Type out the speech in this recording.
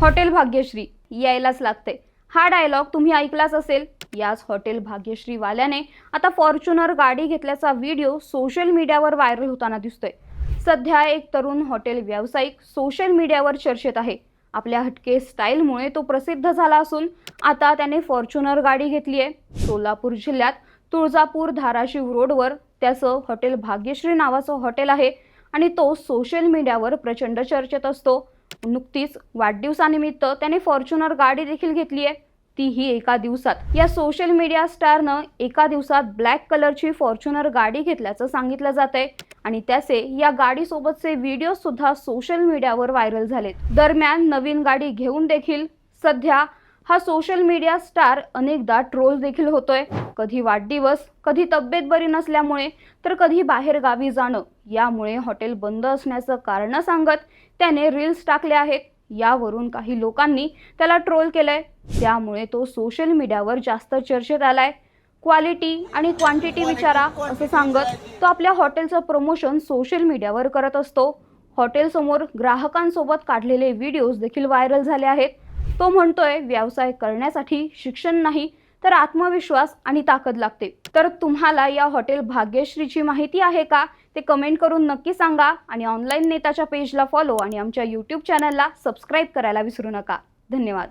Hotel Bhagyashree यायलाच लागते हा डायलॉग तुम्ही ऐकलाच असेल. याच हॉटेल भाग्यश्री वाल्याने आता फॉर्च्युनर गाडी घेतल्याचा व्हिडिओ सोशल मीडियावर व्हायरल होताना दिसतोय. सध्या एक तरुण हॉटेल व्यावसायिक सोशल मीडियावर चर्चेत आहे. आपल्या हटके स्टाईलमुळे तो प्रसिद्ध झाला असून आता त्याने फॉर्च्युनर गाडी घेतली आहे सोलापूर जिल्ह्यात तुळजापूर धाराशिव रोडवर त्याचं हॉटेल भाग्यश्री नावाचं हॉटेल आहे. आणि तो सोशल मीडियावर प्रचंड चर्चेत असतो. नुकतीच वाढदिवसानिमित्त त्याने फॉर्च्युनर गाडी देखील घेतली आहे. तीही एका दिवसात. या सोशल मीडिया स्टारनं एका दिवसात ब्लॅक कलरची फॉर्च्युनर गाडी घेतल्याचं सांगितलं जात आहे आणि त्याचे या गाडीसोबतचे व्हिडिओ सुद्धा सोशल मीडियावर व्हायरल झालेत. दरम्यान नवीन गाडी घेऊन देखील सध्या हा सोशल मीडिया स्टार अनेकदा ट्रोल देखील होतोय. कधी वाढदिवस कधी तब्येत बरी नसल्यामुळे तर कधी बाहेर गावी जाणं यामुळे हॉटेल बंद असण्याचं कारण सांगत त्याने रील्स टाकले आहेत. यावरून काही लोकांनी त्याला ट्रोल केलंय. त्यामुळे तो सोशल मीडियावर जास्त चर्चेत आलाय. क्वालिटी आणि क्वांटिटी विचारा असं सांगत तो आपल्या हॉटेलचं प्रमोशन सोशल मीडियावर करत असतो. हॉटेलसमोर ग्राहकांसोबत काढलेले व्हिडिओज देखील व्हायरल झाले आहेत. तो म्हणतोय व्यवसाय करण्यासाठी शिक्षण नाही तर आत्मविश्वास आणि ताकद लागते. तर तुम्हाला या हॉटेल भाग्यश्रीची माहिती आहे का? ते कमेंट करून नक्की सांगा आणि ऑनलाईन नेताच्या पेजला फॉलो आणि आमच्या यूट्यूब चॅनलला सबस्क्राईब करायला विसरू नका. धन्यवाद.